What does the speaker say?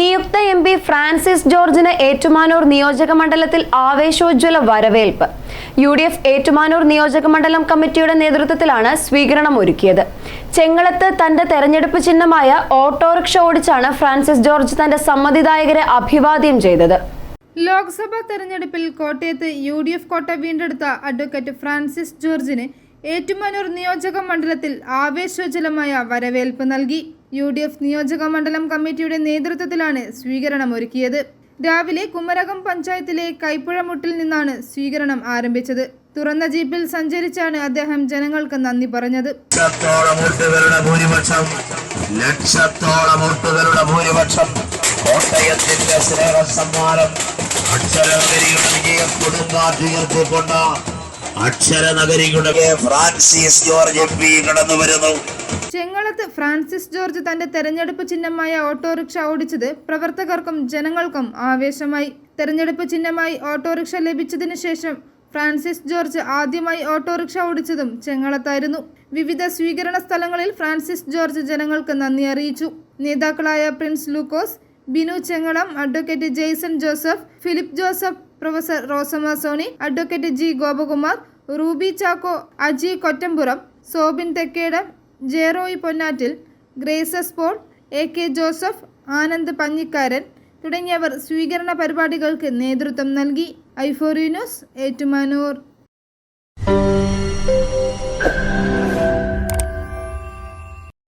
നിയുക്ത M P Francis ജോർജിന് ഏറ്റുമാനൂർ നിയോജക മണ്ഡലത്തിൽ ആവേശോജ്വല വരവേൽപ്പ്. യു ഡി എഫ് ഏറ്റുമാനൂർ നിയോജക മണ്ഡലം കമ്മിറ്റിയുടെ നേതൃത്വത്തിലാണ് സ്വീകരണം ഒരുക്കിയത്. ചെങ്ങളത്ത് തന്റെ തെരഞ്ഞെടുപ്പ് ചിഹ്നമായ ഓട്ടോറിക്ഷ ഓടിച്ചാണ് ഫ്രാൻസിസ് ജോർജ് തന്റെ സമ്മതിദായകരെ അഭിവാദ്യം ചെയ്തത്. ലോക്സഭാ തെരഞ്ഞെടുപ്പിൽ കോട്ടയത്ത് യു ഡി എഫ് കോട്ട വീണ്ടെടുത്ത അഡ്വക്കേറ്റ് ഫ്രാൻസിസ് ജോർജിന് ഏറ്റുമാനൂർ നിയോജക മണ്ഡലത്തിൽ ആവേശോജ്വലമായ വരവേൽപ്പ് നൽകി. യു ഡി എഫ് നിയോജക മണ്ഡലം കമ്മിറ്റിയുടെ നേതൃത്വത്തിലാണ് സ്വീകരണം ഒരുക്കിയത്. രാവിലെ കുമരകം പഞ്ചായത്തിലെ കൈപ്പുഴമുട്ടിൽ നിന്നാണ് സ്വീകരണം ആരംഭിച്ചത്. തുറന്ന ജീപ്പിൽ സഞ്ചരിച്ചാണ് അദ്ദേഹം ജനങ്ങൾക്ക് നന്ദി പറഞ്ഞത്. ലക്ഷത്തോളം ഭൂരിപക്ഷം കോട്ടയത്തിന്റെ അക്ഷരനഗരിയുടെ ഫ്രാൻസിസ് ജോർജ് എം പി കടന്നു വരുന്നു ചെങ്ങളത്ത് ഫ്രാൻസിസ് ജോർജ് തന്റെ തെരഞ്ഞെടുപ്പ് ചിഹ്നമായ ഓട്ടോറിക്ഷ ഓടിച്ചത് പ്രവർത്തകർക്കും ജനങ്ങൾക്കും ആവേശമായി. തെരഞ്ഞെടുപ്പ് ചിഹ്നമായി ഓട്ടോറിക്ഷ ലഭിച്ചതിനു ശേഷം ഫ്രാൻസിസ് ജോർജ് ആദ്യമായി ഓട്ടോറിക്ഷ ഓടിച്ചതും ചെങ്ങളത്തായിരുന്നു. വിവിധ സ്വീകരണ സ്ഥലങ്ങളിൽ ഫ്രാൻസിസ് ജോർജ് ജനങ്ങൾക്ക് നന്ദി അറിയിച്ചു. നേതാക്കളായ Prince Lukose Binu Chengalam advocate Jaison Joseph Philip Joseph professor Rosamma Soni advocate G Gopakumar Ruby Chacko Aji Kottamburam Sobin Thekkedam Jeroy Ponnattil Graces Paul A K Joseph Anand Panjikkaran തുടങ്ങിയവർ സ്വീകരണ പരിപാടികൾക്ക് നേതൃത്വം നൽകി. ഐഫോറിനോസ് ഏറ്റുമാനൂർ.